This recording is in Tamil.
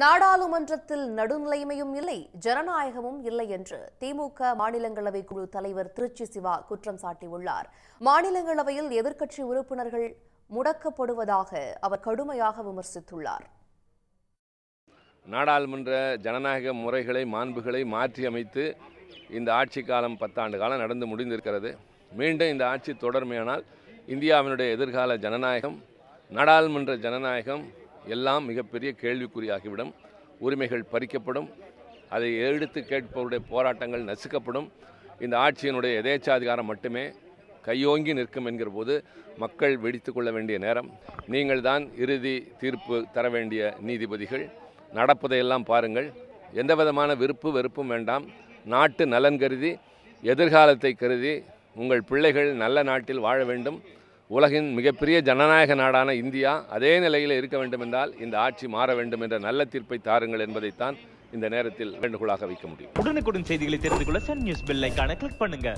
நாடாளுமன்றத்தில் நடுநிலைமையும் இல்லை ஜனநாயகமும் இல்லை என்று திமுக மாநிலங்களவை குழு தலைவர் திருச்சி சிவா குற்றம் சாட்டியுள்ளார். மாநிலங்களவையில் எதிர்க்கட்சி உறுப்பினர்கள் முடக்கப்படுவதாக அவர் கடுமையாக விமர்சித்துள்ளார். நாடாளுமன்ற ஜனநாயக முறைகளை மாண்புகளை மாற்றி அமைத்து இந்த ஆட்சி காலம் பத்தாண்டு காலம் நடந்து முடிந்திருக்கிறது. மீண்டும் இந்த ஆட்சி தொடர்மையானால் இந்தியாவினுடைய எதிர்கால ஜனநாயகம் நாடாளுமன்ற ஜனநாயகம் எல்லாம் மிகப்பெரிய கேள்விக்குறியாகிவிடும். உரிமைகள் பறிக்கப்படும். அதை எடுத்து கேட்பவருடைய போராட்டங்கள் நசுக்கப்படும். இந்த ஆட்சியினுடைய எதேச்சாதிகாரம் மட்டுமே கையோங்கி நிற்கும் என்கிற போது மக்கள் வெடித்து கொள்ள வேண்டிய நேரம். நீங்கள் தான் இறுதி தீர்ப்பு தர வேண்டிய நீதிபதிகள். நடப்பதையெல்லாம் பாருங்கள். எந்த விதமான விருப்பு வெறுப்பும் வேண்டாம். நாட்டு நலன் கருதி எதிர்காலத்தை கருதி உங்கள் பிள்ளைகள் நல்ல நாட்டில் வாழ வேண்டும். உலகின் மிகப்பெரிய ஜனநாயக நாடான இந்தியா அதே நிலையில் இருக்க வேண்டும் என்றால் இந்த ஆட்சி மாற வேண்டும் என்ற நல்ல தீர்ப்பை தாருங்கள் என்பதைத்தான் இந்த நேரத்தில் வேண்டுகோளாக வைக்க முடியும். உடனுக்குடன் செய்திகளை தெரிந்து கொள்ள சன் நியூஸ் பெல் ஐகானை கிளிக் பண்ணுங்க.